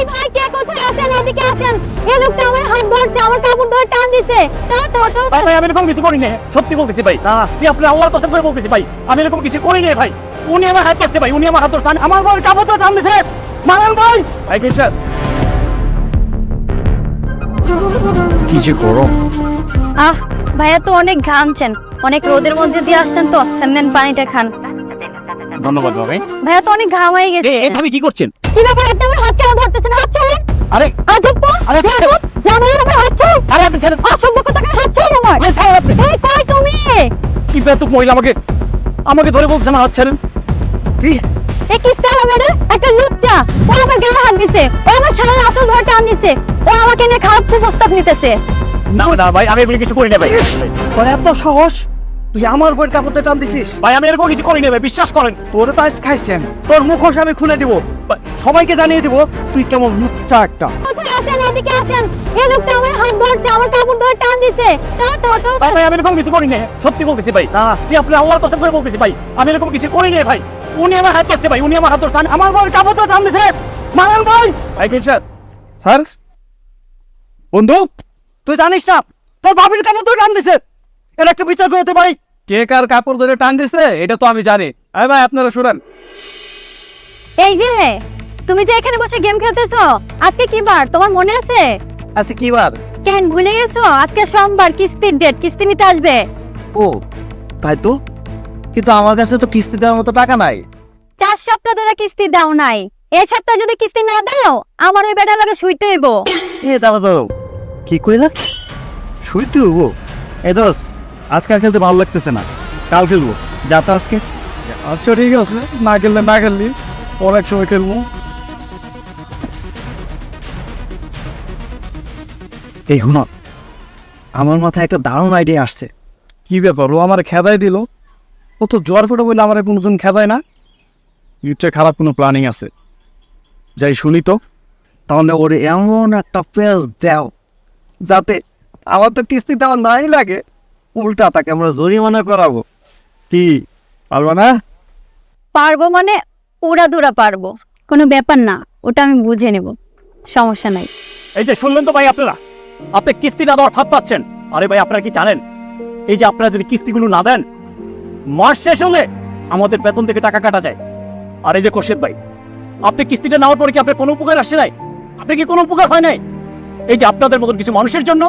ভাই ভাই কে কোথায় আছেন? এদিকে আসেন। এই লোকটা আমার হাত ধরছে আমার কাপড় ধরে টান দিছে। টান তো তো ভাই ভাই আমি এরকম কিছু করি না সত্যি বলতেছি ভাই। না। তুই আপনি আল্লাহর কসম করে বলতেছি ভাই আমি এরকম কিছু করি না ভাই। উনি আমার হাত ধরছে ভাই উনি আমার হাত ধরছে। আমার বল কাপড় তো টান দিছে। মানান ভাই। ভাই কি স্যার কি যে করো আহ ভাইয়া তো অনেক ঘামছেন। অনেক রোদের মধ্যে দিয়ে আসছেন তো। নেন পানিটা খান। ধন্যবাদ ভাই ভাইয়া তো অনেক ঘাম হয়ে গেছে। এভাবে কি করছেন? কি ব্যাপার? আপনি আমার আরে আজব তো। আরে, বেয়াদব, জানোই আমার হাত ছাড়। আরে আপনি ছেড়ে। অসভ্য হাত আমার? আরে আপনি। এই কই তুমি? কি মহিলা আমাকে আমাকে ধরে বলছে আমার হাত ছাড়েন কি? এ কিস্তা হবে রে? একটা লুচ্চা। ও আমার গায়ে হাত দিছে। ও আমার সারা রাত ধরে টান দিছে। ও আমাকে নিয়ে খারাপ প্রস্তাব নিতেছে। না না ভাই আমি এগুলো কিছু করি না ভাই। এত সাহস। তুই আমার বইয়ের কাপড়তে টান দিছিস ভাই আমি এরকম কিছু করি না ভাই বিশ্বাস করেন। তোরে তো আজ খাইছেন। তোর মুখোশ আমি খুলে দিব। সবাইকে জানিয়ে দিব তুই কেমন লুচ্চা একটা। কোথায় আছেন? এদিকে আসেন। এই লোকটা আমার হাত ধরছে আমার কাপড় ধরে টান দিছে। টান তো তো ভাই ভাই আমি এরকম কিছু করি না সত্যি বলতেছি ভাই। না। তুই আপনি আল্লাহর কসম করে বলতেছি ভাই আমি এরকম কিছু করি না ভাই। উনি আমার হাত ধরছে ভাই উনি আমার হাত ধরছে। আমার বল কাপড় তো টান দিছে মানান ভাই। ভাই কি স্যার? স্যার? বন্ধু? তুই জানিস না তোর বাবির কাপড় তো টান দিছে এর একটা বিচার করতে ভাই। কে কার কাপড় ধরে টান দিছে এটা তো আমি জানি। আরে ভাই আপনারা শুনেন। এই যে তুমি যে এখানে বসে গেম খেলতেছো আজকে কি বার? তোমার মনে আছে? আচ্ছা কি বার? কেন ভুলে গেছো? আজকে সোমবার কিস্তির ডেট কিস্তি নিতে আসবে। ও তাই তো? কিন্তু আমার কাছে তো কিস্তি দেওয়ার মতো টাকা নাই। চার সপ্তাহ ধরে কিস্তি দাও নাই। এই সপ্তাহ যদি কিস্তি না দাও আমার ওই বেটার লাগে শুইতে হইব। এ দাঁড়া দাঁড়াও কি কইলা? শুইতে হব এ দোস আজকে আর খেলতে ভালো লাগতেছে না। কাল খেলব। যা তো আজকে। আচ্ছা ঠিক আছে। না খেললে না খেললি অনেক সময় খেলব। এই হুন আমার মাথায় একটা দারুণ আইডিয়া আসছে। কি ব্যাপার? ও আমার খেদাই দিল। ও তো জ্বর ফোটা বলে আমার কোনোজন খেদায় না। নিশ্চয় খারাপ কোনো প্ল্যানিং আছে। যাই শুনি তো। তাহলে ওরে এমন একটা পেজ দাও যাতে আমার তো কিস্তি দেওয়া নাই লাগে। উল্টা তাকে আমরা জরিমানা করাবো। কি পারব না? পারব মানে উড়া দুরা পারব। কোনো ব্যাপার না ওটা আমি বুঝে নেব সমস্যা নাই। এই যে শুনলেন তো ভাই আপনারা? আপনি কিস্তি না দেওয়ার ফাঁদ পাচ্ছেন। আরে ভাই আপনারা কি জানেন? এই যে আপনারা যদি কিস্তিগুলো না দেন মাস শেষ হলে আমাদের বেতন থেকে টাকা কাটা যায়। আর এই যে কোশেদ ভাই আপনি কিস্তিটা নেওয়ার পরে কি আপনার কোনো উপকার আসছে নাই? আপনি কি কোনো উপকার হয় নাই? এই যে আপনাদের মতন কিছু মানুষের জন্য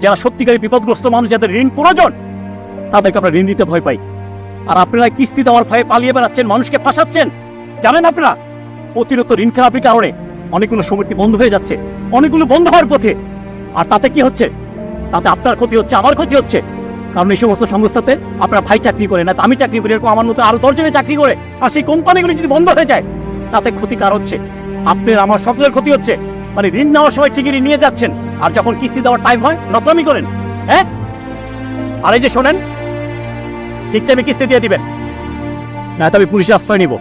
যারা সত্যিকারী বিপদগ্রস্ত মানুষ, যাদের ঋণ প্রয়োজন, তাদেরকে আমরা ঋণ দিতে ভয় পাই। আর আপনারা কিস্তি দেওয়ার ভয়ে পালিয়ে বেড়াচ্ছেন, মানুষকে ফাঁসাচ্ছেন। জানেন আপনারা, অতিরিক্ত ঋণ খেলাপির কারণে অনেকগুলো সমিতি বন্ধ হয়ে যাচ্ছে, অনেকগুলো বন্ধ হওয়ার পথে। আর তাতে কি হচ্ছে? তাতে আপনার ক্ষতি হচ্ছে, আমার ক্ষতি হচ্ছে। কারণ এই সমস্ত সংস্থাতে আপনার ভাই চাকরি করে না, আমি চাকরি করি, এরকম আমার মতো আরও দশজনে চাকরি করে, আর সেই কোম্পানিগুলি যদি বন্ধ হয়ে যায়, তাতে ক্ষতি কার হচ্ছে। আপনার, আমার সকলের ক্ষতি হচ্ছে। মানে ঋণ নেওয়ার সময় ঠিকই নিয়ে যাচ্ছেন। আর যখন কিস্তি দেওয়ার টাইম হয়, নকলামি করেন। হ্যাঁ? আর এই যে শোনেন, ঠিক টাইমে কিস্তি দিয়ে দিবেন। না তো আমি পুলিশে আশ্রয় নিব।